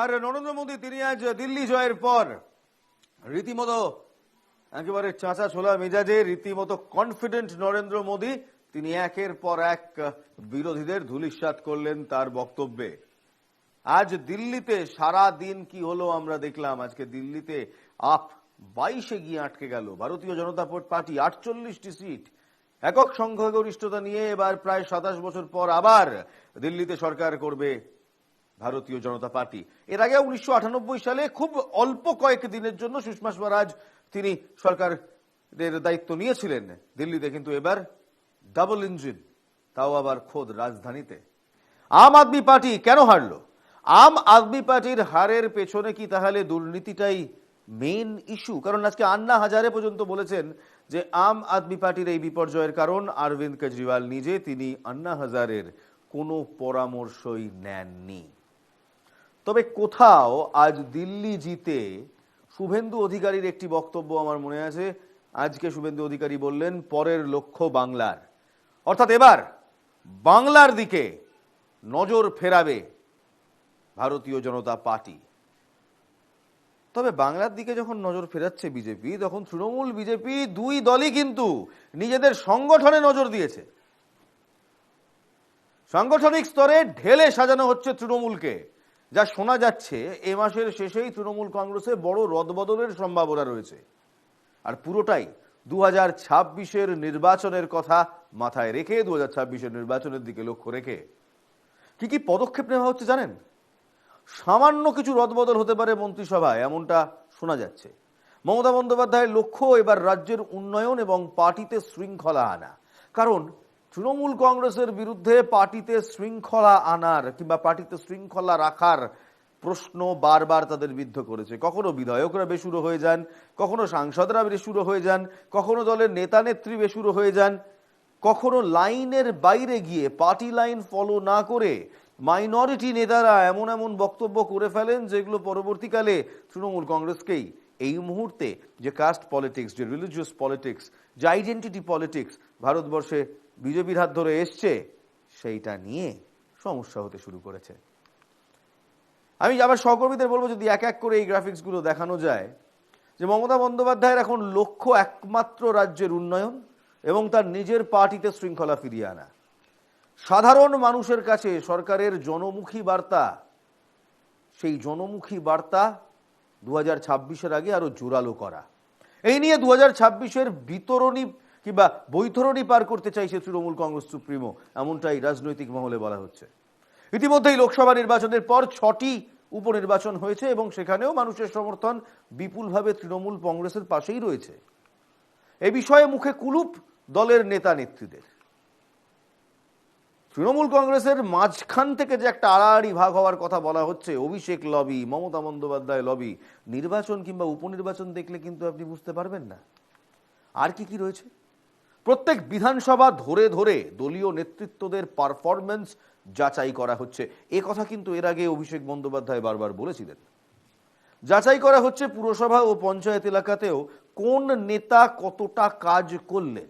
আর নরেন্দ্র মোদী, তিনি আজ দিল্লি জয়ের পর রীতিমতো একেবারে চাঁচা ছোলা মেজাজে, রীতিমতো কনফিডেন্ট নরেন্দ্র মোদী, তিনি একের পর এক বিরোধীদের ধুলিস্বাত করলেন তার বক্তব্যে। আজ দিল্লিতে সারা দিন কি হলো আমরা দেখলাম, আজকে দিল্লিতে আপ বাইশে গিয়ে আটকে গেল। ভারতীয় জনতা পার্টি আটচল্লিশটি সিট, একক সংখ্যাগরিষ্ঠতা নিয়ে এবার প্রায় সাতাশ বছর পর আবার দিল্লিতে সরকার করবে ভারতীয় জনতা পার্টি। এর আগে উনিশশো আটানব্বই সালে খুব অল্প কয়েক দিনের জন্য সুষমা স্বরাজ তিনি সরকারের দায়িত্ব নিয়েছিলেন দিল্লিতে, কিন্তু এবার ডাবল ইঞ্জিন তাও আবার খোদ রাজধানীতে। আম আদমি পার্টি কেন হারল? আম আদমি পার্টির হারের পেছনে কি তাহলে দুর্নীতিটাই মেন ইস্যু কারণ আজকে আন্না হাজারে পর্যন্ত বলেছেন যে আম আদমি পার্টির এই বিপর্যয়ের কারণ অরবিন্দ কেজরিওয়াল নিজে, তিনি আন্না হাজারের কোনো পরামর্শই নেননি। তবে কোথাও আজ দিল্লি জিতে শুভেন্দু অধিকারীর একটি বক্তব্য আমার মনে আছে। আজকে শুভেন্দু অধিকারী বললেন, পরের লক্ষ্য বাংলার। অর্থাৎ এবার বাংলার দিকে নজর ফেরাবে ভারতীয় জনতা পার্টি। তবে বাংলার দিকে যখন নজর ফেরাচ্ছে বিজেপি, তখন তৃণমূল বিজেপি দুই দলই কিন্তু নিজেদের সংগঠনে নজর দিয়েছে। সাংগঠনিক স্তরে ঢেলে সাজানো হচ্ছে তৃণমূলকে। যা শোনা যাচ্ছে, এ মাসের শেষেই তৃণমূল কংগ্রেসে বড় রদবদলের সম্ভাবনা রয়েছে। আর পুরোটাই দু হাজার ছাব্বিশের নির্বাচনের কথা মাথায় রেখে দু হাজার ছাব্বিশের নির্বাচনের দিকে লক্ষ্য রেখে। কি কি পদক্ষেপ নেওয়া হচ্ছে জানেন? সামান্য কিছু রদবদল হতে পারে মন্ত্রিসভায়, এমনটা শোনা যাচ্ছে। মমতা বন্দ্যোপাধ্যায়ের লক্ষ্য এবার রাজ্যের উন্নয়ন এবং পার্টিতে শৃঙ্খলা আনা। কারণ তৃণমূল কংগ্রেসের বিরুদ্ধে পার্টিতে শৃঙ্খলা আনার কিংবা পার্টিতে শৃঙ্খলা রাখার প্রশ্ন বারবার তাদের বিদ্ধ করেছে। কখনো বিধায়করা বেসুরো হয়ে যান, কখনো সাংসদরা বেসুরো হয়ে যান, কখনো দলের নেতা নেত্রী বেসুরো হয়ে যান, কখনো লাইনের বাইরে গিয়ে পার্টি লাইন ফলো না করে মাইনরিটি নেতারা এমন এমন বক্তব্য করে ফেলেন যেগুলো পরবর্তীকালে তৃণমূল কংগ্রেসকেই এই মুহূর্তে যে কাস্ট পলিটিক্স যে রিলিজিয়াস পলিটিক্স যে আইডেন্টিটি পলিটিক্স ভারতবর্ষে বিজেপির হাত ধরে এসছে, সেইটা নিয়ে সমস্যা হতে শুরু করেছে। আমি আবার সহকর্মীদের বলব, যদি এক এক করে এই গ্রাফিক্সগুলো দেখানো যায়, যে মমতা বন্দ্যোপাধ্যায়ের এখন লক্ষ্য একমাত্র রাজ্যের উন্নয়ন এবং তার নিজের পার্টিতে শৃঙ্খলা ফিরিয়ে আনা। সাধারণ মানুষের কাছে সরকারের জনমুখী বার্তা, সেই জনমুখী বার্তা দু হাজার আগে আরও জোরালো করা। এই নিয়ে দু হাজার বিতরণী কিংবা বৈতরণী পার করতে চাইছে তৃণমূল কংগ্রেস সুপ্রিমো, এমনটাই রাজনৈতিক মহলে বলা হচ্ছে। ইতিমধ্যেই লোকসভা নির্বাচনের পর ছটি উপনির্বাচন হয়েছে এবং সেখানেও মানুষের সমর্থন বিপুলভাবে তৃণমূল কংগ্রেসের পাশেই রয়েছে। এ বিষয়ে মুখে কুলুপ দলের নেতা নেত্রীদের। তৃণমূল কংগ্রেসের মাঝখান থেকে যে একটা আড়াআড়ি ভাগ হওয়ার কথা বলা হচ্ছে, অভিষেক লবি, মমতা বন্দ্যোপাধ্যায় লবি, নির্বাচন কিংবা উপনির্বাচন দেখলে কিন্তু আপনি বুঝতে পারবেন না। আর কি কি রয়েছে? প্রত্যেক বিধানসভা ধরে ধরে দলীয় নেতৃত্বদের পারফরমেন্স যাচাই করা হচ্ছে। এ কথা কিন্তু এর আগে অভিষেক বন্দ্যোপাধ্যায় বারবার বলেছিলেন। যাচাই করা হচ্ছে পুরসভা ও পঞ্চায়েত এলাকাতেও কোন নেতা কতটা কাজ করলেন।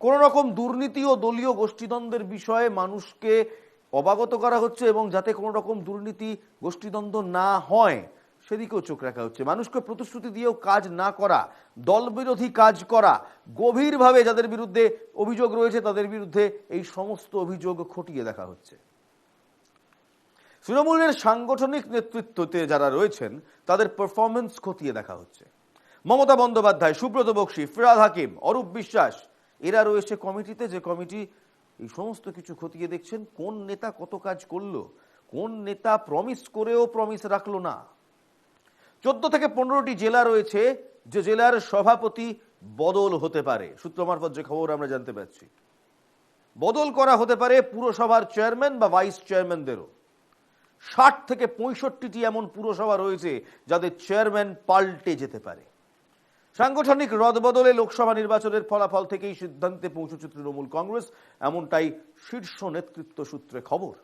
কোন রকম দুর্নীতি ও দলীয় গোষ্ঠীদ্বন্দ্বের বিষয়ে মানুষকে অবগত করা হচ্ছে এবং যাতে কোনো রকম দুর্নীতি গোষ্ঠীদ্বন্দ্ব না হয়। সেদিকেও চোখ রাখা হচ্ছে। মানুষকে প্রতিশ্রুতি দিয়েও কাজ না করা, দলবিরোধী কাজ করা, গভীরভাবে যাদের বিরুদ্ধে অভিযোগ রয়েছে তাদের বিরুদ্ধে এই সমস্ত অভিযোগ খতিয়ে দেখা হচ্ছে। তৃণমূলের সাংগঠনিক নেতৃত্বতে যারা রয়েছেন, তাদের পারফরমেন্স খতিয়ে দেখা হচ্ছে। মমতা বন্দ্যোপাধ্যায়, সুব্রত বক্সি, ফিরাদ হাকিম, অরূপ বিশ্বাস, এরা রয়েছে কমিটিতে। যে কমিটি এই সমস্ত কিছু খতিয়ে দেখছেন, কোন নেতা কত কাজ করল, কোন নেতা প্রমিস করেও প্রমিস রাখল না। চোদ্দ থেকে পনেরোটি জেলা রয়েছে যে জেলার সভাপতি বদল হতে পারে। সূত্র মারফত যে খবর আমরা জানতে পারছি। বদল করা হতে পারে পুরসভার চেয়ারম্যান বা ভাইস চেয়ারম্যানদেরও। ষাট থেকে পঁয়ষট্টিটি এমন পুরসভা রয়েছে যাদের চেয়ারম্যান পাল্টে যেতে পারে। সাংগঠনিক রদবদলে লোকসভা নির্বাচনের ফলাফল থেকেই সিদ্ধান্তে পৌঁছেছে তৃণমূল কংগ্রেস, এমনটাই শীর্ষ নেতৃত্ব সূত্রে খবর।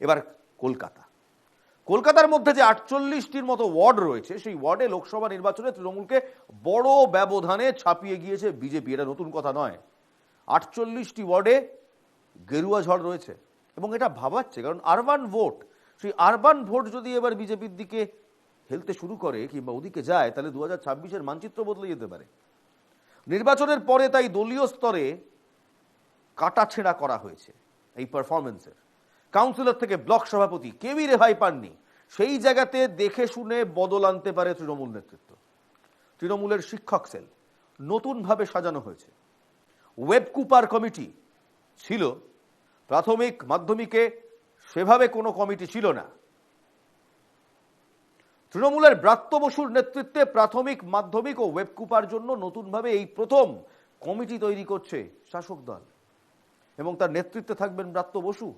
এবার কলকাতা। কলকাতার মধ্যে যে আটচল্লিশটির মতো ওয়ার্ড রয়েছে, সেই ওয়ার্ডে লোকসভা নির্বাচনে তৃণমূলকে বড় ব্যবধানে ছাপিয়ে গিয়েছে বিজেপি। এটা নতুন কথা নয়। আটচল্লিশটি ওয়ার্ডে গেরুয়া ঝড় রয়েছে এবং এটা ভাবাচ্ছে, কারণ আরবান ভোট, সেই আরবান ভোট যদি এবার বিজেপির দিকে হেলতে শুরু করে কিংবা ওদিকে যায়, তাহলে দু হাজার মানচিত্র বদলে যেতে পারে। নির্বাচনের পরে তাই দলীয় স্তরে কাটাছেঁড়া করা হয়েছে, এই পারফরমেন্সের কাউন্সিলর থেকে ব্লক সভাপতি, কেউই রেহাই পাননি। সেই জায়গাতে দেখে শুনে বদল আনতে পারে তৃণমূল নেতৃত্ব। তৃণমূলের শিক্ষক সেল নতুনভাবে সাজানো হয়েছে। ওয়েব কুপার কমিটি ছিল, প্রাথমিক মাধ্যমিকে সেভাবে কোনো কমিটি ছিল না। তৃণমূলের ব্রাত্য বসুর নেতৃত্বে প্রাথমিক মাধ্যমিক ও ওয়েব কুপার জন্য নতুনভাবে এই প্রথম কমিটি তৈরি করছে শাসক দল। এবং তার নেতৃত্বে থাকবেন ব্রাত্য বসু।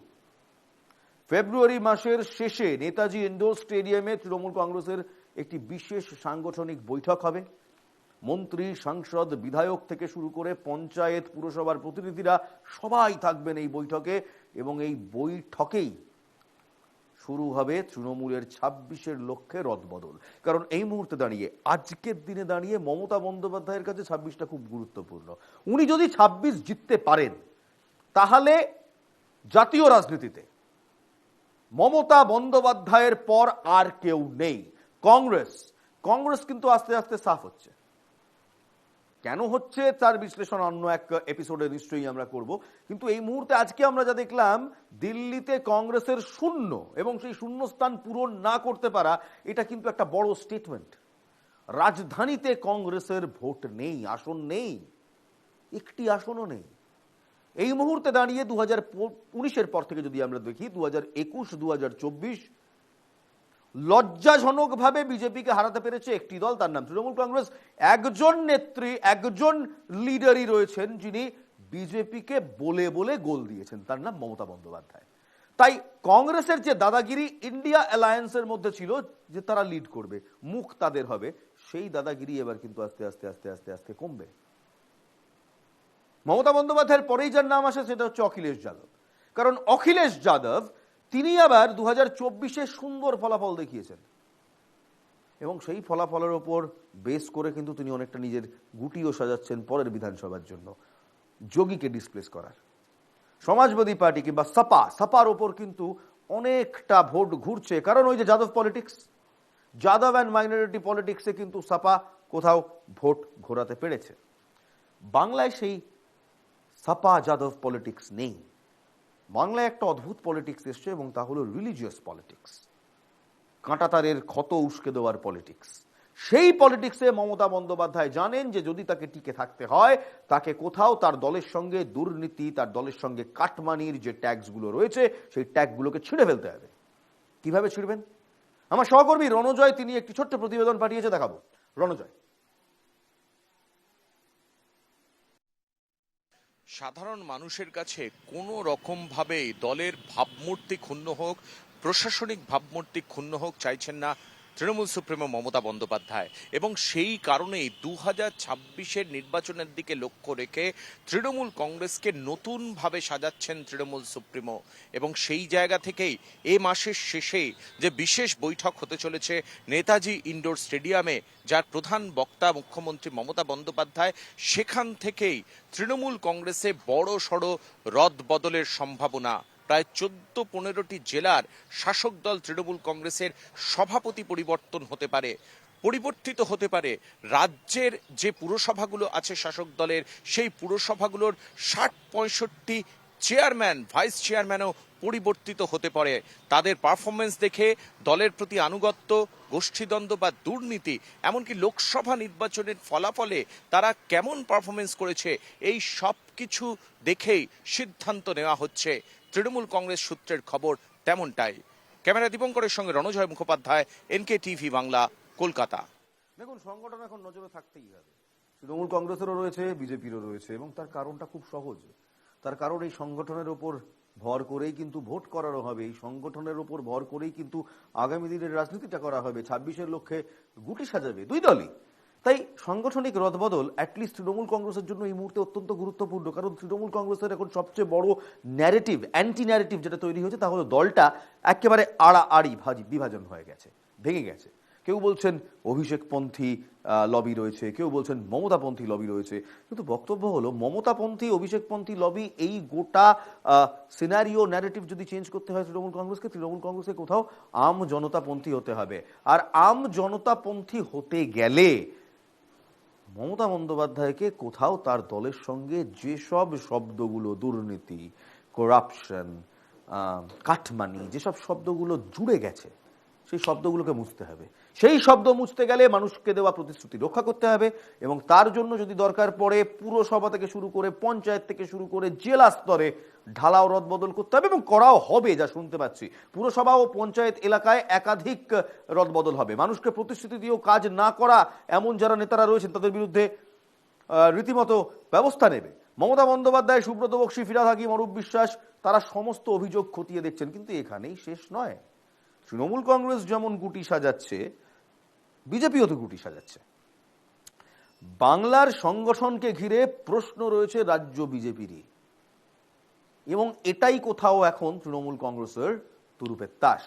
ফেব্রুয়ারি মাসের শেষে নেতাজি ইন্ডোর স্টেডিয়ামে তৃণমূল কংগ্রেসের একটি বিশেষ সাংগঠনিক বৈঠক হবে। মন্ত্রী, সাংসদ, বিধায়ক থেকে শুরু করে পঞ্চায়েত, পুরসভার প্রতিনিধিরা সবাই থাকবেন এই বৈঠকে এবং এই বৈঠকেই শুরু হবে তৃণমূলের ছাব্বিশের লক্ষ্যে রদবদল। কারণ এই মুহূর্তে দাঁড়িয়ে, আজকের দিনে দাঁড়িয়ে মমতা বন্দ্যোপাধ্যায়ের কাছে ছাব্বিশটা খুব গুরুত্বপূর্ণ। উনি যদি ছাব্বিশ জিততে পারেন, তাহলে জাতীয় রাজনীতিতে মমতা বন্দ্যোপাধ্যায়ের পর আর কেউ নেই। কংগ্রেস। কংগ্রেস কিন্তু আস্তে আস্তে সাফ হচ্ছে। কেন হচ্ছে তার বিশ্লেষণ অন্য এক এপিসোডে নিশ্চয়ই আমরা করব। কিন্তু এই মুহূর্তে আজকে আমরা যা দেখলাম, দিল্লিতে কংগ্রেসের শূন্য এবং সেই শূন্যস্থান পূরণ না করতে পারা, এটা কিন্তু একটা বড় স্টেটমেন্ট রাজধানীতে কংগ্রেসের ভোট নেই, আসন নেই। একটি আসনও নেই। এই মুহূর্তে দাঁড়িয়ে দু হাজার উনিশের পর থেকে যদি আমরা দেখি দু হাজার একুশ দু হাজার চব্বিশ লজ্জাজনকভাবে বিজেপিকে হারাতে পেরেছে একটি দল, তার নাম তৃণমূল কংগ্রেস। একজন নেত্রী, একজন লিডারই রয়েছেন যিনি বিজেপিকে বলে বলে গোল দিয়েছেন, তার নাম মমতা বন্দ্যোপাধ্যায়। তাই কংগ্রেসের যে দাদাগিরি ইন্ডিয়া অ্যালায়েন্সের মধ্যে ছিল, যে তারা লিড করবে, মুখ তাদের হবে, সেই দাদাগিরি এবার কিন্তু আস্তে আস্তে আস্তে আস্তে আস্তে কমবে। মমতা বন্দ্যোপাধ্যায়ের পরেই যার নাম আসে সেটা হচ্ছে অখিলেশ যাদব। কারণ অখিলেশ যাদব, তিনি আবার দু হাজার সুন্দর ফলাফল দেখিয়েছেন। এবং সেই ফলাফলের ওপর বেস করে কিন্তু তিনি অনেকটা নিজের গুটিও সাজাচ্ছেন পরের বিধানসভার জন্য। যোগীকে ডিসপ্লেস করার। সমাজবাদী পার্টি কিংবা সাপা, সাপার ওপর কিন্তু অনেকটা ভোট ঘুরছে। কারণ ওই যে Yadav politics Yadav and minority পলিটিক্সে কিন্তু সাপা কোথাও ভোট ঘোরাতে পেরেছে। বাংলায় সেই সাপা যাদব পলিটিক্স নেই। বাংলায় একটা অদ্ভুত পলিটিক্স এসছে এবং তা হলো রিলিজিয়াস পলিটিক্স কাঁটাতারের ক্ষত উস্কে দেওয়ার পলিটিক্স সেই পলিটিক্সে মমতা বন্দ্যোপাধ্যায় জানেন যে যদি তাকে টিকে থাকতে হয়, তাকে কোথাও তার দলের সঙ্গে দুর্নীতি, তার দলের সঙ্গে কাটমানির যে ট্যাক্সগুলো রয়েছে, সেই ট্যাগগুলোকে ছিঁড়ে ফেলতে হবে। কীভাবে ছিঁড়বেন? আমার সহকর্মী রণজয়, তিনি একটি ছোট্ট প্রতিবেদন পাঠিয়েছে, দেখাবো। রণজয় সাধারণ মানুষের কাছে কোনো রকমভাবেই দলের ভাবমূর্তি ক্ষুণ্ণ হোক, প্রশাসনিক ভাবমূর্তি ক্ষুণ্ণ হোক চাইছেন না তৃণমূল সুপ্রিমো মমতা বন্দ্যোপাধ্যায়। এবং সেই কারণেই দু হাজার ছাব্বিশের নির্বাচনের দিকে লক্ষ্য রেখে তৃণমূল কংগ্রেসকে নতুনভাবে সাজাচ্ছেন তৃণমূল সুপ্রিমো। এবং সেই জায়গা থেকেই এ মাসের শেষেই যে বিশেষ বৈঠক হতে চলেছে নেতাজি ইন্ডোর স্টেডিয়ামে, যার প্রধান বক্তা মুখ্যমন্ত্রী মমতা বন্দ্যোপাধ্যায়, সেখান থেকেই তৃণমূল কংগ্রেসে বড় সড় রদ বদলের সম্ভাবনা। প্রায় চোদ্দ পনেরোটি জেলার শাসক দল তৃণমূল কংগ্রেসের সভাপতি পরিবর্তন হতে পারে, পরিবর্তিত হতে পারে। রাজ্যের যে পুরসভাগুলো আছে শাসক দলের, সেই পুরসভাগুলোর ষাট পঁয়ষট্টি চেয়ারম্যান, ভাইস চেয়ারম্যানও পরিবর্তিত হতে পারে। তাদের পারফরমেন্স দেখে দলের প্রতি আনুগত্য, গোষ্ঠীদ্বন্দ্ব বা দুর্নীতি, এমনকি লোকসভা নির্বাচনের ফলাফলে তারা কেমন পারফরমেন্স করেছে, এই সব কিছু দেখেই সিদ্ধান্ত নেওয়া হচ্ছে। তৃণমূল কংগ্রেস সূত্রের খবর তেমনটাই। ক্যামেরা দীপঙ্করের সঙ্গে রণজয় মুখোপাধ্যায়, এনকে টিভি বাংলা, কলকাতা। দেখুন, সংগঠন এখন নজরে থাকতেই হবে। তৃণমূল কংগ্রেসেরও রয়েছে, বিজেপিরও রয়েছে, এবং তার কারণটা খুব সহজ। তার কারণ এই সংগঠনের ওপর ভর করেই কিন্তু ভোট করানো হবে। এই সংগঠনের ওপর ভর করেই কিন্তু আগামী দিনের রাজনীতিটা করা হবে। ছাব্বিশের লক্ষ্যে গুটি সাজাবে। দুই দলই। তাই সাংগঠনিক রদবদল অ্যাটলিস্ট তৃণমূল কংগ্রেসের জন্য এই মুহূর্তে অত্যন্ত গুরুত্বপূর্ণ। কারণ তৃণমূল কংগ্রেসের এখন সবচেয়ে বড় ন্যারেটিভ অ্যান্টি ন্যারেটিভ যেটা তৈরি হয়েছে, তা হলো দলটা একেবারে আড়াআড়ি ভাজি, বিভাজন হয়ে গেছে, ভেঙে গেছে। কেউ বলছেন অভিষেকপন্থী লবি রয়েছে, কেউ বলছেন মমতাপন্থী লবি রয়েছে। কিন্তু বক্তব্য হলো, মমতাপন্থী, অভিষেকপন্থী লবি এই গোটা সিনারিও ন্যারেটিভ যদি চেঞ্জ করতে হয় তৃণমূল কংগ্রেসকে তৃণমূল কংগ্রেসকে কোথাও আম জনতাপন্থী হতে হবে। আর আম জনতাপন্থী হতে গেলে মমতা বন্দ্যোপাধ্যায়কে কোথাও তার দলের সঙ্গে যেসব শব্দগুলো দুর্নীতি করাপশন কাটমানি, যেসব শব্দগুলো জুড়ে গেছে, সেই শব্দগুলোকে মুছতে হবে। সেই শব্দ মুছতে গেলে মানুষকে দেওয়া প্রতিশ্রুতি রক্ষা করতে হবে এবং তার জন্য যদি দরকার পড়ে পুরসভা থেকে শুরু করে পঞ্চায়েত থেকে শুরু করে জেলা স্তরে ঢালাও রদবদল করতে হবে এবং করাও হবে, যা শুনতে পাচ্ছি। পুরসভা ও পঞ্চায়েত এলাকায় একাধিক রদবদল হবে। মানুষকে প্রতিশ্রুতি দিয়েও কাজ না করা এমন যারা নেতারা রয়েছেন তাদের বিরুদ্ধে রীতিমতো ব্যবস্থা নেবে। মমতা বন্দ্যোপাধ্যায়, সুব্রত বক্সী, ফিরাদ হাকিম, অরূপ বিশ্বাস, তারা সমস্ত অভিযোগ খতিয়ে দেখছেন, কিন্তু এখানেই শেষ নয়। তৃণমূল কংগ্রেস যেমন গুটি সাজাচ্ছে বিজেপিও তো গুটি সাজাচ্ছে। বাংলার সংগঠনকে ঘিরে প্রশ্ন রয়েছে রাজ্য বিজেপিরই। এবং এটাই কোথাও এখন তৃণমূল কংগ্রেসের তুরুপের তাস।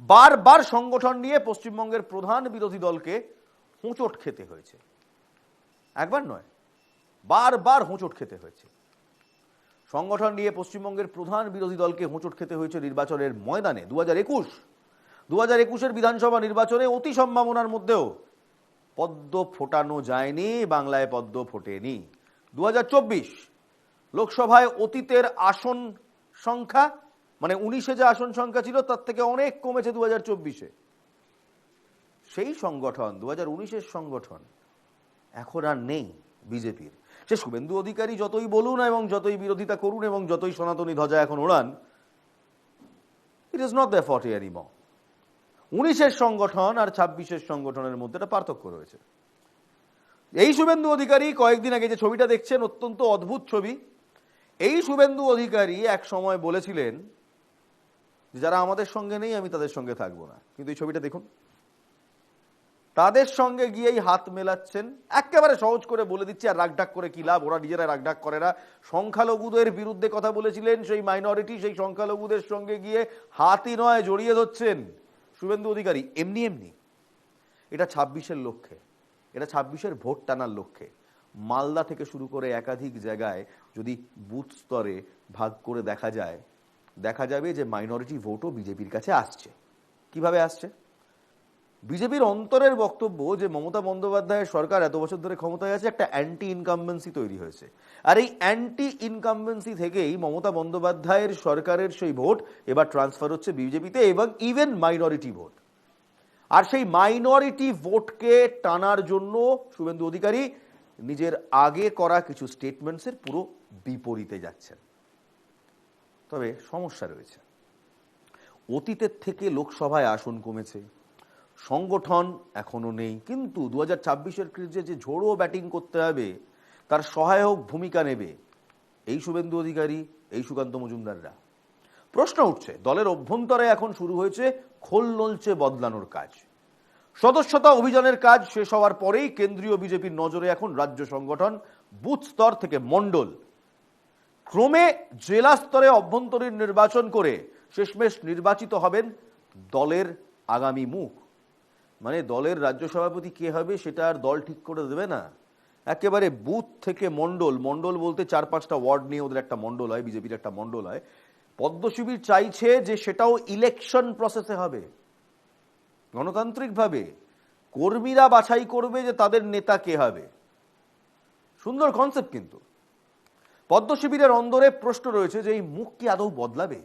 বারবার সংগঠন নিয়ে পশ্চিমবঙ্গের প্রধান বিরোধী দলকে হোঁচট খেতে হয়েছে। একবার নয়, বারবার হোঁচট খেতে হয়েছে। সংগঠন নিয়ে পশ্চিমবঙ্গের প্রধান বিরোধী দলকে হোঁচট খেতে হয়েছে নির্বাচনের ময়দানে। দু হাজার একুশ দু হাজার একুশের বিধানসভা নির্বাচনে অতি সম্ভাবনার মধ্যেও পদ্ম ফোটানো যায়নি, বাংলায় পদ্ম ফোটেনি। দু হাজার চব্বিশ লোকসভায় অতীতের আসন সংখ্যা মানে উনিশে যে আসন সংখ্যা ছিল, তার থেকে অনেক কমেছে দু হাজার চব্বিশে। সেই সংগঠন দু হাজার উনিশের সংগঠন এখন আর নেই বিজেপির। সে শুভেন্দু অধিকারী যতই বলুন এবং যতই বিরোধিতা করুন এবং যতই সনাতনী ধ্বজা এখন ওড়ান it is not the forty এনিম উনিশের সংগঠন আর ছাব্বিশের সংগঠনের মধ্যে একটা পার্থক্য রয়েছে। এই শুভেন্দু অধিকারী কয়েকদিন আগে যে ছবিটা দেখছেন, অত্যন্ত অদ্ভুত ছবি। এই শুভেন্দু অধিকারী এক সময় বলেছিলেন যারা আমাদের সঙ্গে নেই, আমি তাদের সঙ্গে থাকব না। কিন্তু এই ছবিটা দেখুন। তাদের সঙ্গে গিয়েই হাত মেলাচ্ছেন, একেবারে সহজ করে বলে দিচ্ছে, আর রাগঢাক করে কি লাভ? ওরা নিজেরা রাগঢাক করে না। সংখ্যালঘুদের বিরুদ্ধে কথা বলেছিলেন সেই মাইনরিটি সেই সংখ্যালঘুদের সঙ্গে গিয়ে হাতই নয়, জড়িয়ে ধরছেন। শুভেন্দু অধিকারী এমনি এমনি। এটা ছাব্বিশের লক্ষ্যে। এটা ছাব্বিশের ভোট টানার লক্ষ্যে। মালদা থেকে শুরু করে একাধিক জায়গায় যদি বুথ স্তরে ভাগ করে দেখা যায়, দেখা যাবে যে মাইনরিটি ভোটও বিজেপির কাছে আসছে। কীভাবে আসছে? বিজেপির অন্তরের বক্তব্য যে মমতা বন্দ্যোপাধ্যায়ের সরকার এত বছর ধরে ক্ষমতায় আছে, একটা অ্যান্টি ইনকামবেন্সি তৈরি হয়েছে। আর এই অ্যান্টি ইনকামবেন্সি থেকেই মমতা বন্দ্যোপাধ্যায়ের সরকারের সেই ভোট এবার ট্রান্সফার হচ্ছে বিজেপিতে এবং ইভেন মাইনরিটি ভোট। আর সেই মাইনরিটি ভোটকে টানার জন্য শুভেন্দু অধিকারী নিজের আগে করা কিছু স্টেটমেন্টসের পুরো বিপরীতে যাচ্ছেন। তবে সমস্যা রয়েছে। অতীতের থেকে লোকসভায় আসন কমেছে। সংগঠন এখনও নেই। কিন্তু দু হাজার ছাব্বিশের ক্রিজে যে ঝোড়ো ব্যাটিং করতে হবে, তার সহায়ক ভূমিকা নেবে এই শুভেন্দু অধিকারী, এই সুকান্ত মজুমদাররা। প্রশ্ন উঠছে, দলের অভ্যন্তরে এখন শুরু হয়েছে খোল নলচে বদলানোর কাজ। সদস্যতা অভিযানের কাজ শেষ হওয়ার পরেই কেন্দ্রীয় বিজেপির নজরে এখন রাজ্য সংগঠন, বুথ স্তর থেকে মণ্ডল। ক্রমে জেলা স্তরে অভ্যন্তরীণ নির্বাচন করে শেষমেশ নির্বাচিত হবেন দলের আগামী মুখ। মানে দলের রাজ্য সভাপতি কে হবে সেটা আর দল ঠিক করে দেবে না। একেবারে বুথ থেকে মণ্ডল মণ্ডল বলতে চার পাঁচটা ওয়ার্ড নিয়ে ওদের একটা মণ্ডল হয়, বিজেপির একটা মণ্ডল হয়। পদ্মশিবির চাইছে যে সেটাও ইলেকশন প্রসেসে হবে। গণতান্ত্রিকভাবে কর্মীরা বাছাই করবে যে তাদের নেতা কে হবে। সুন্দর কনসেপ্ট কিন্তু। পদ্ম শিবিরের অন্দরে প্রশ্ন রয়েছে যে এই মুখ কি আদৌ বদলাবে?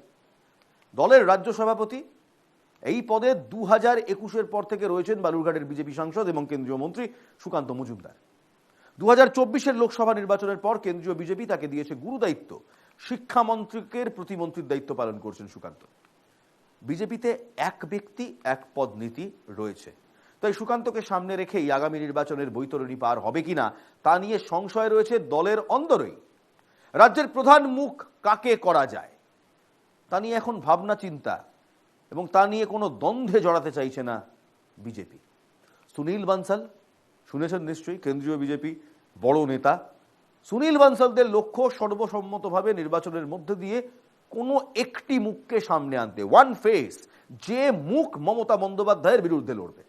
দলের রাজ্য সভাপতি এই পদে দু হাজার একুশের পর থেকে রয়েছেন বালুরঘাটের বিজেপি সাংসদ এবং কেন্দ্রীয় মন্ত্রী সুকান্ত মজুমদার। দু হাজার লোকসভা নির্বাচনের পর কেন্দ্রীয় বিজেপি তাকে দিয়েছে গুরুদায়িত্ব। শিক্ষামন্ত্রীকের প্রতিমন্ত্রীর দায়িত্ব পালন করছেন সুকান্ত। বিজেপিতে এক ব্যক্তি, এক পদ নীতি রয়েছে। তাই সুকান্তকে সামনে রেখেই আগামী নির্বাচনের বৈতরণী পার হবে কিনা তা নিয়ে সংশয় রয়েছে দলের অন্দরেই। রাজ্যের প্রধান মুখ কাকে করা যায়? তা নিয়ে এখন ভাবনা চিন্তা এবং তা নিয়ে কোনো দ্বন্দ্বে জড়াতে চাইছে না বিজেপি। সুনীল বানসাল, শুনেছেন নিশ্চয়ই, কেন্দ্রীয় বিজেপি বড় নেতা। সুনীল বানসালদের লক্ষ্য সর্বসম্মতভাবে নির্বাচনের মধ্যে দিয়ে কোনো একটি মুখকে সামনে আনতে ওয়ান ফেস যে মুখ মমতা বন্দ্যোপাধ্যায়ের বিরুদ্ধে লড়বে।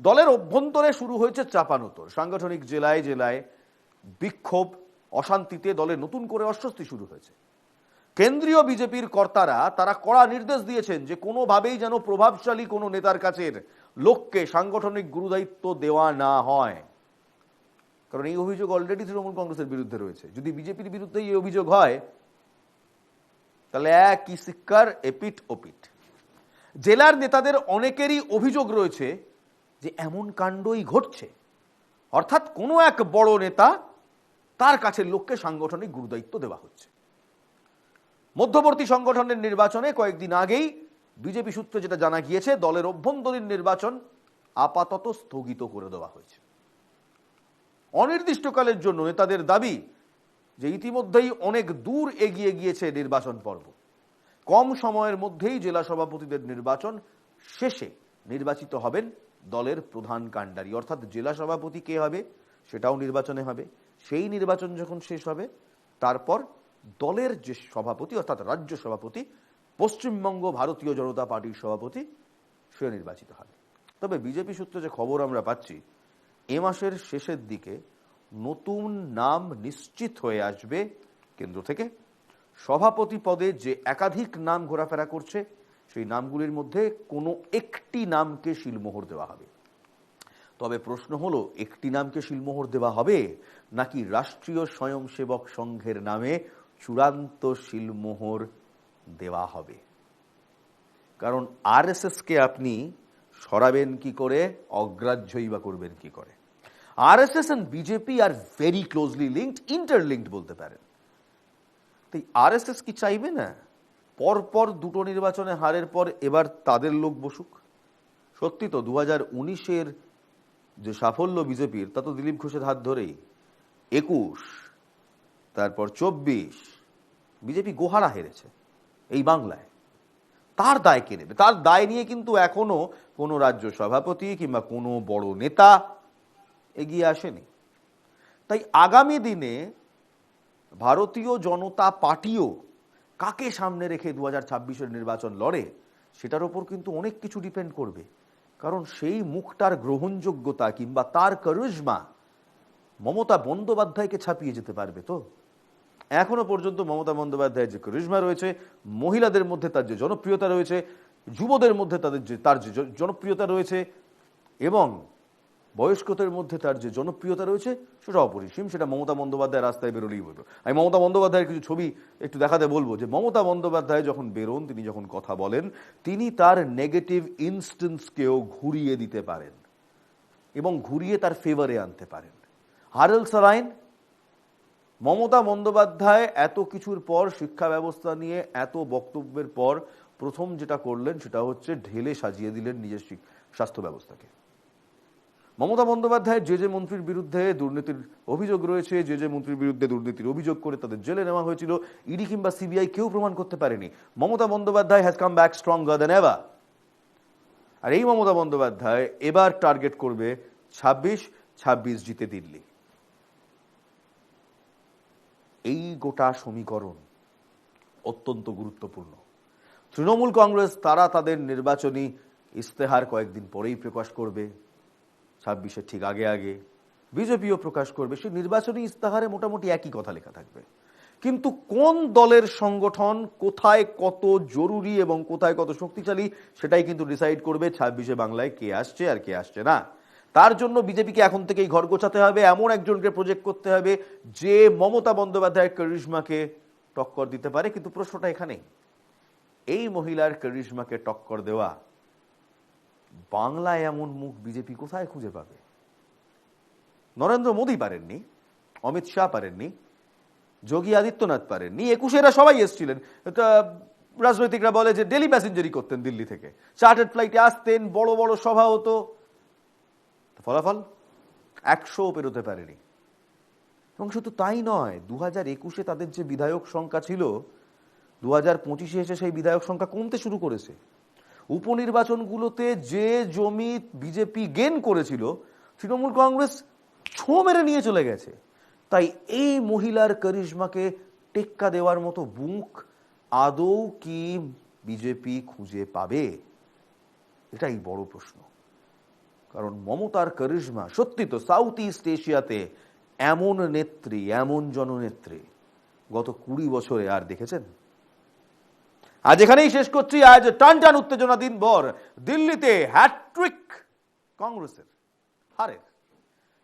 দলের অভ্যন্তরে শুরু হয়েছে চাপানোতর। সাংগঠনিক জেলায় জেলায় বিক্ষোভ, অশান্তিতে দলে নতুন করে অস্বস্তি শুরু হয়েছে। কেন্দ্রীয় বিজেপির কর্তারা, তারা কড়া নির্দেশ দিয়েছেন যে কোনোভাবেই যেন প্রভাবশালী কোনো নেতার কাছের লোককে সাংগঠনিক গুরুদায়িত্ব দেওয়া না হয়। কারণ এই অভিযোগ অলরেডি তৃণমূল কংগ্রেসের বিরুদ্ধে রয়েছে। যদি বিজেপির বিরুদ্ধে এই অভিযোগ হয়, তাহলে একই শিক্ষার এপিট ওপিট জেলার নেতাদের অনেকেরই অভিযোগ রয়েছে যে এমন কাণ্ডই ঘটছে। অর্থাৎ কোনো এক বড় নেতা তার কাছের লোককে সাংগঠনিক গুরুদায়িত্ব দেওয়া হচ্ছে। মধ্যবর্তী সংগঠনের নির্বাচনে কয়েকদিন আগেই বিজেপি সূত্রে যেটা জানা গিয়েছে, দলের অভ্যন্তরীণ নির্বাচন আপাতত স্থগিত করে দেওয়া হয়েছে। অনির্দিষ্টকালের জন্য নেতাদের দাবি যে ইতিমধ্যেই অনেক দূর এগিয়ে গিয়েছে নির্বাচন পর্ব। কম সময়ের মধ্যেই জেলা সভাপতিদের নির্বাচন শেষে নির্বাচিত হবেন দলের প্রধান কাণ্ডারি। অর্থাৎ জেলা সভাপতি কে হবে, সেটাও নির্বাচনে হবে। সেই নির্বাচন যখন শেষ হবে, তারপর দলের যে সভাপতি, অর্থাৎ রাজ্য সভাপতি, পশ্চিমবঙ্গ ভারতীয় জনতা পার্টির সভাপতি, সে নির্বাচিত হবে তবে বিজেপি সূত্রে যে খবর আমরা পাচ্ছি, এ মাসের শেষের দিকে নতুন নাম নিশ্চিত হয়ে আসবে কেন্দ্র থেকে। সভাপতি পদে যে একাধিক নাম ঘোরাফেরা করছে, সেই নামগুলির মধ্যে কোনো একটি নামকে শিলমোহর দেওয়া হবে। তবে প্রশ্ন হলো, একটি নামকে শিলমোহর দেওয়া হবে নাকি রাষ্ট্রীয় স্বয়ংসেবক সংঘের নামে চূড়ান্ত শিলমোহর দেওয়া হবে। কারণ আরএসএসকে আপনি সরাবেন কি করে, অগ্রাহ্যই বা করবেন কি করে। RSS and BJP are very closely linked interlinked বলতে পারেন। তাই আরএসএস কি চাইবে না? পরপর দুটো নির্বাচনে হারের পর এবার তাদের লোক বসুক। সত্যি তো দু হাজার উনিশের যে সাফল্য বিজেপির তা তো দিলীপ ঘোষের হাত ধরেই। একুশ তারপর চব্বিশ, বিজেপি গোহারা হেরেছে এই বাংলায়। তার দায় কে নেবে? তার দায় নিয়ে কিন্তু এখনও কোনো রাজ্য সভাপতি কিংবা কোনো বড় নেতা এগিয়ে আসেনি। তাই আগামী দিনে ভারতীয় জনতা পার্টিও কাকে সামনে রেখে দু হাজার নির্বাচন লড়ে, সেটার ওপর কিন্তু অনেক কিছু ডিপেন্ড করবে। কারণ সেই মুখটার গ্রহণযোগ্যতা কিংবা তার করিজমা মমতা বন্দ্যোপাধ্যায়কে ছাপিয়ে যেতে পারবে তো? এখনও পর্যন্ত মমতা বন্দ্যোপাধ্যায়ের যে করিজমা রয়েছে, মহিলাদের মধ্যে তার যে জনপ্রিয়তা রয়েছে, যুবদের মধ্যে তাদের যে, তার যে জনপ্রিয়তা রয়েছে এবং বয়স্কদের মধ্যে তার যে জনপ্রিয়তা রয়েছে, সেটা অপরিসীম, সেটা মমতা বন্দ্যোপাধ্যায় রাস্তায় বেরোলেই বলব। আমি মমতা বন্দ্যোপাধ্যায়ের কিছু ছবি একটু দেখাতে বলব যে, মমতা বন্দ্যোপাধ্যায় যখন বেরোন, তিনি যখন কথা বলেন, তিনি তার নেগেটিভ ইনস্টেন্সকেও ঘুরিয়ে দিতে পারেন এবং ঘুরিয়ে তার ফেভারে আনতে পারেন। হারেল সারাইন মমতা বন্দ্যোপাধ্যায় এত কিছুর পর শিক্ষা ব্যবস্থা নিয়ে এত বক্তব্যের পর প্রথম যেটা করলেন সেটা হচ্ছে ঢেলে সাজিয়ে দিলেন নিজের স্বাস্থ্য ব্যবস্থাকে। মমতা বন্দ্যোপাধ্যায়ের যে যে মন্ত্রীর বিরুদ্ধে দুর্নীতির অভিযোগ রয়েছে, যে যে মন্ত্রীর বিরুদ্ধে দুর্নীতির অভিযোগ করে তাদের জেলে নেওয়া হয়েছিল, ইডি কিংবা সিবিআই কেউ প্রমাণ করতে পারেনি। Mamata Bandyopadhyay has come back stronger than ever আর এই মমতা বন্দ্যোপাধ্যায় এবার টার্গেট করবে ছাব্বিশ ছাব্বিশ জিতে দিল্লি। এই গোটা সমীকরণ অত্যন্ত গুরুত্বপূর্ণ। তৃণমূল কংগ্রেস, তারা তাদের নির্বাচনী ইস্তেহার কয়েকদিন পরেই প্রকাশ করবে, ছাব্বিশের ঠিক আগে আগে। বিজেপিও প্রকাশ করবে, সেই নির্বাচনী ইস্তাহারে মোটামুটি একই কথা লেখা থাকবে। কিন্তু কোন দলের সংগঠন কোথায় কত জরুরি এবং কোথায় কত শক্তিশালী, সেটাই কিন্তু ডিসাইড করবে ছাব্বিশে বাংলায় কে আসছে আর কে আসছে না। তার জন্য বিজেপিকে এখন থেকেই ঘর গোছাতে হবে, এমন একজনকে প্রজেক্ট করতে হবে যে মমতা বন্দ্যোপাধ্যায়ের করিশ্মাকে টক্কর দিতে পারে। কিন্তু প্রশ্নটা এখানেই। এই মহিলার করিশ্মাকে টক্কর দেওয়া, বাংলায় এমন মুখ বিজেপি কোথায় খুঁজে পাবে? নরেন্দ্র মোদী পারেননি, অমিত শাহ পারেননি, যোগী আদিত্যনাথ পারেননি, একুশেরা সবাই এসছিলেন। রাজনৈতিকরা বলে যে ডেলি প্যাসেঞ্জারি করতেন দিল্লি থেকে। চার্টার্ড ফ্লাইটে আসতেন, বড় বড় সভা হতো। ফলাফল একশো পেরোতে পারেনি। এবং শুধু তাই নয় দু হাজার একুশে তাদের যে বিধায়ক সংখ্যা ছিল দু হাজার পঁচিশে এসে সেই বিধায়ক সংখ্যা কমতে শুরু করেছে। উপনির্বাচনগুলোতে যে জমি বিজেপি গেন করেছিল, তৃণমূল কংগ্রেস ছো মেরে নিয়ে চলে গেছে। তাই এই মহিলার করিশ্মাকে টেক্কা দেওয়ার মতো বুক আদৌ কি বিজেপি খুঁজে পাবে? এটাই বড় প্রশ্ন। কারণ মমতার করিশ্মা সত্যি তো সাউথ ইস্ট এশিয়াতে এমন নেত্রী, এমন জননেত্রী। গত কুড়ি বছরে, আর দেখেছেন? আজ এখানেই শেষ করছি। আজ টান টান উত্তেজনা দিন ভর দিল্লিতে হ্যাট্রিক কংগ্রেসের, হারের।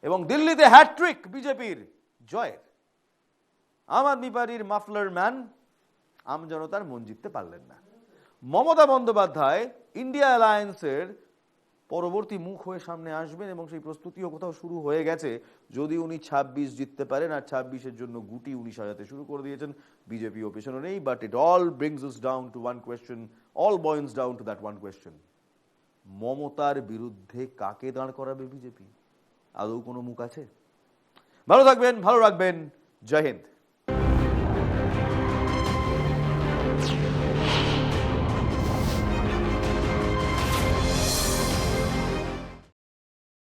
এবং দিল্লিতে হ্যাট্রিক বিজেপির জয়ের। আম আদমি পার্টির মাফলার ম্যান, আম জনতার মন জিততে পারলেন না। মমতা বন্দ্যোপাধ্যায়, ইন্ডিয়া অ্যালায়েন্সের পরবর্তী মুখ হয়ে সামনে আসবেন এবং সেই প্রস্তুতিও কোথাও শুরু হয়ে গেছে। যদি উনি ছাব্বিশ জিততে পারেন, আর ছাব্বিশের জন্য গুটি উনি সাজাতে শুরু করে দিয়েছেন বিজেপিও পেছনে নেই but it all brings us down to one question all boils down to that one question মমতার বিরুদ্ধে কাকে দাঁড় করাবে বিজেপি? আদৌ কোনো মুখ আছে? ভালো থাকবেন, ভালো রাখবেন। জয় হিন্দ।